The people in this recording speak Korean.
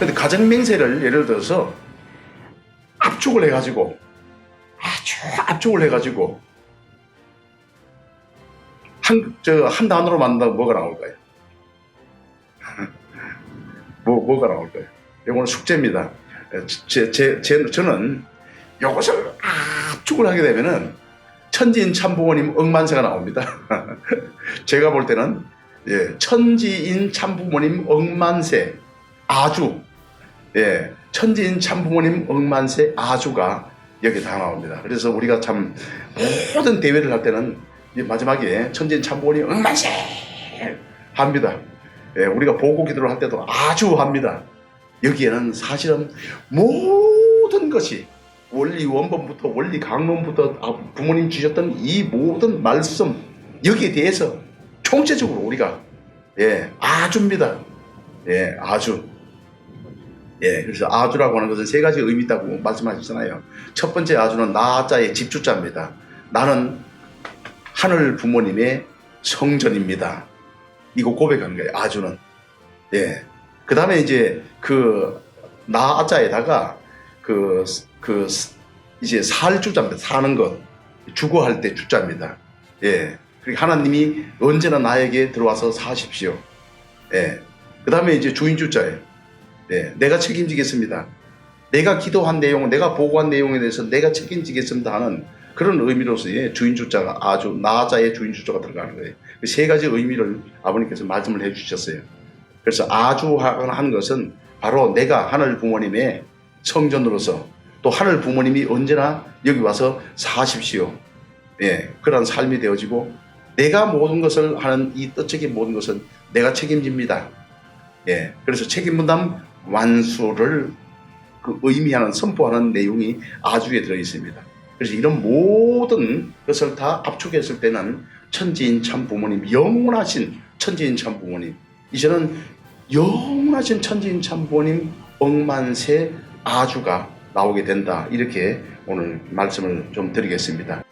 근데 가정 맹세를 예를 들어서 압축을 해가지고 아주 압축을 해가지고 한 저 한 단어로 만든다고 뭐가 나올까요? 뭐 뭐가 나올까요? 이거는 숙제입니다. 제, 제, 제, 저는 이것을 압축을 하게 되면은 천지인 참부모님 억만세가 나옵니다. 제가 볼 때는 예, 천지인 참부모님 억만세 아주 예, 천지인 참부모님 억만세 아주가 여기 다 나옵니다. 그래서 우리가 참 모든 대회를 할 때는 이 마지막에 천지인 참부모님 억만세 합니다. 예, 우리가 보고 기도를 할 때도 아주 합니다. 여기에는 사실은 모든 것이 원리 원본부터 원리 강론부터 아, 부모님 주셨던 이 모든 말씀 여기에 대해서 총체적으로 우리가 예 아주입니다. 예 아주 예 그래서 아주라고 하는 것은 세 가지 의미 있다고 말씀하셨잖아요. 첫 번째 아주는 나자의 집주자입니다. 나는 하늘 부모님의 성전입니다. 이거 고백하는 거예요. 아주는 예. 그 다음에 이제 그 나자에다가 그, 그, 이제 살 주자입니다. 사는 것. 주거할 때 주자입니다. 예. 그리고 하나님이 언제나 나에게 들어와서 사십시오. 예. 그 다음에 이제 주인 주자예요. 예. 내가 책임지겠습니다. 내가 기도한 내용, 내가 보고한 내용에 대해서 내가 책임지겠습니다 하는 그런 의미로서의 주인 주자가 아주 나자의 주인 주자가 들어가는 거예요. 그 세 가지 의미를 아버님께서 말씀을 해 주셨어요. 그래서 아주 하는 것은 바로 내가 하늘 부모님의 성전으로서 또 하늘 부모님이 언제나 여기 와서 사십시오. 예, 그런 삶이 되어지고 내가 모든 것을 하는 이 뜻적인 모든 것은 내가 책임집니다. 예, 그래서 책임 분담 완수를 그 의미하는 선포하는 내용이 아주에 들어 있습니다. 그래서 이런 모든 것을 다 압축했을 때는 천지인 참 부모님, 영원하신 천지인 참 부모님, 이제는 영원하신 천지인 참 부모님 억만세 아주가 나오게 된다. 이렇게 오늘 말씀을 좀 드리겠습니다.